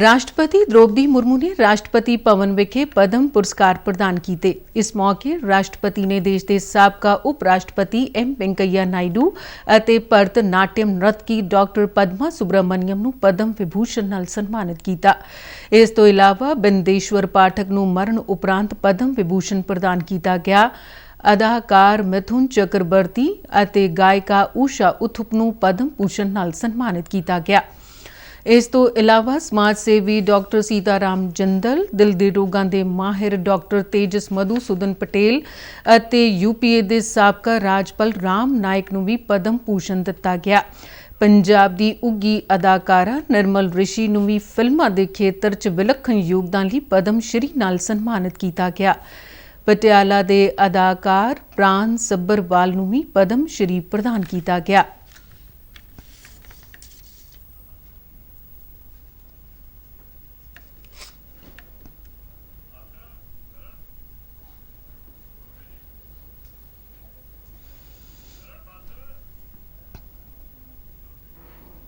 ਰਾਸ਼ਟਰਪਤੀ ਦ੍ਰੋਪਦੀ ਮੁਰਮੂ ਨੇ ਰਾਸ਼ਟਰਪਤੀ ਭਵਨ ਵਿਖੇ ਪਦਮ ਪੁਰਸਕਾਰ ਪ੍ਰਦਾਨ ਕੀਤੇ। ਇਸ ਮੌਕੇ ਰਾਸ਼ਟਰਪਤੀ ਨੇ ਦੇਸ਼ ਦੇ ਸਾਬਕਾ ਉਪ ਰਾਸ਼ਟਰਪਤੀ ਐਮ ਵੈਂਕਈਆ ਨਾਇਡੂ ਅਤੇ ਭਰਤ ਨਾਟਿਅਮ ਨਰਤਕੀ ਡਾਕਟਰ ਪਦਮਾ ਸੁਬਰਾਮਨੀਅਮ ਨੂੰ ਪਦਮ ਵਿਭੂਸ਼ਣ ਨਾਲ ਸਨਮਾਨਿਤ ਕੀਤਾ। ਇਸ ਤੋਂ ਇਲਾਵਾ ਬਿੰਦੇਸ਼ਵਰ ਪਾਠਕ ਨੂੰ ਮਰਨ ਉਪਰੰਤ ਪਦਮ ਵਿਭੂਸ਼ਣ ਪ੍ਰਦਾਨ ਕੀਤਾ ਗਿਆ। ਅਦਾਕਾਰ ਮਿਥੁਨ ਚੱਕਰਵਰਤੀ ਅਤੇ ਗਾਇਕਾ ਊਸ਼ਾ ਉਥੁਪ ਨੂੰ ਪਦਮ ਭੂਸ਼ਣ ਨਾਲ ਸਨਮਾਨਿਤ ਕੀਤਾ ਗਿਆ। ਇਸ ਤੋਂ ਇਲਾਵਾ ਸਮਾਜ ਸੇਵੀ ਡਾਕਟਰ ਸੀਤਾ ਰਾਮ ਜੰਦਲ, ਦਿਲ ਦੇ ਰੋਗਾਂ ਦੇ ਮਾਹਿਰ ਡਾਕਟਰ ਤੇਜਸ ਮਧੂਸੂਦਨ ਪਟੇਲ ਅਤੇ ਯੂਪੀਏ ਦੇ ਸਾਬਕਾ ਰਾਜਪਾਲ ਰਾਮ ਨਾਇਕ ਨੂੰ ਵੀ ਪਦਮ ਭੂਸ਼ਣ ਦਿੱਤਾ ਗਿਆ। ਪੰਜਾਬ ਦੀ ਉੱਗੀ ਅਦਾਕਾਰਾ ਨਿਰਮਲ ਰਿਸ਼ੀ ਨੂੰ ਵੀ ਫਿਲਮਾਂ ਦੇ ਖੇਤਰ 'ਚ ਵਿਲੱਖਣ ਯੋਗਦਾਨ ਲਈ ਪਦਮ ਸ਼੍ਰੀ ਨਾਲ ਸਨਮਾਨਿਤ ਕੀਤਾ ਗਿਆ। ਪਟਿਆਲਾ ਦੇ ਅਦਾਕਾਰ ਪ੍ਰਾਨ ਸੱਬਰਵਾਲ ਨੂੰ ਵੀ ਪਦਮ ਸ਼੍ਰੀ ਪ੍ਰਦਾਨ ਕੀਤਾ ਗਿਆ।